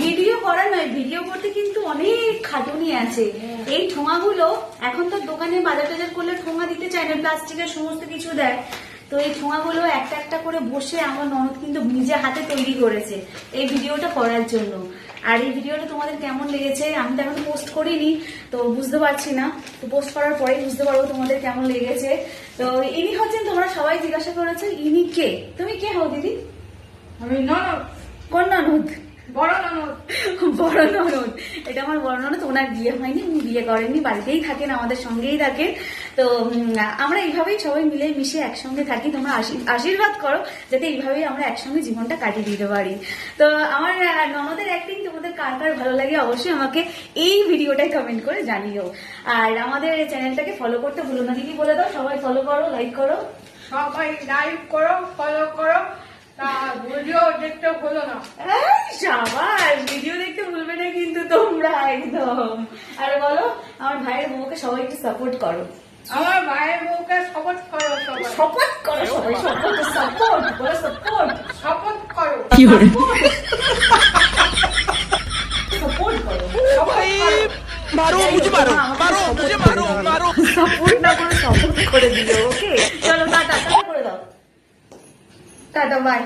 Video করা নয় video করতে কিন্তু অনেক খাটুনি আছে। এই ঠোঙাগুলো এখন তো দোকানে বাজার টাজার করলে ঠোঙা দিতে চায় না প্লাস্টিকের সমস্ত কিছু দেয়। তো এই ঠোঙাগুলো একটা একটা করে বসে আমার ননদ কিন্তু নিজে হাতে তৈরি করেছে এই ভিডিওটা করার জন্য। আর এই ভিডিওটা তোমাদের কেমন লেগেছে আমি তো এখন পোস্ট করিনি তো বুঝতে পারছি না। তো পোস্ট করার পরেই বুঝতে পারব তোমাদের কেমন লেগেছে। তো ইনি হচ্ছেন তোমরা সবাই জিজ্ঞাসা করেছ ইনি কে? তুমি কে হও দিদি? আমি ননদ। কোন ননদ? বড় ননদ বড় ননদ এটা আমার বড় ননদ ওনার বিয়ে হয়নি উনি বিয়ে করেননি বাড়িতেই থাকেন আমাদের সঙ্গেই থাকেন। তো আমরা এইভাবেই সবাই মিলে মিশে একসঙ্গে থাকি তোমরা আশী- আশীর্বাদ করো যাতে এইভাবেই আমরা একসঙ্গে জীবনটা কাটিয়ে দিতে পারি। তো আমার ননদের অ্যাক্টিং তোমাদের কার কার ভালো লাগে অবশ্যই আমাকে এই ভিডিওটাই কমেন্ট করে জানিও। আর আমাদের চ্যানেলটাকে ফলো করতে ভুলো না দিদি বলে দাও সবাই ফলো করো লাইক করো। সবাই লাইক করো ফলো করো। তা ভিডিও আপডেটটা হলো না। এই সাবাস ভিডিও দেখতে ভুলবে না কিন্তু তোমরা একদম। আরে বলো আমার ভাইয়ের বউকে সবাই একটু সাপোর্ট করো। আমার ভাইয়ের বউকে শপথ করো সবাই। করো সবাই শপথ সাপোর্ট বলো সাপোর্ট শপথ করো। কি হলো? সাপোর্ট করো সবাই করে। দিও। ওকে চলো টাটা করে দাও। Tata bye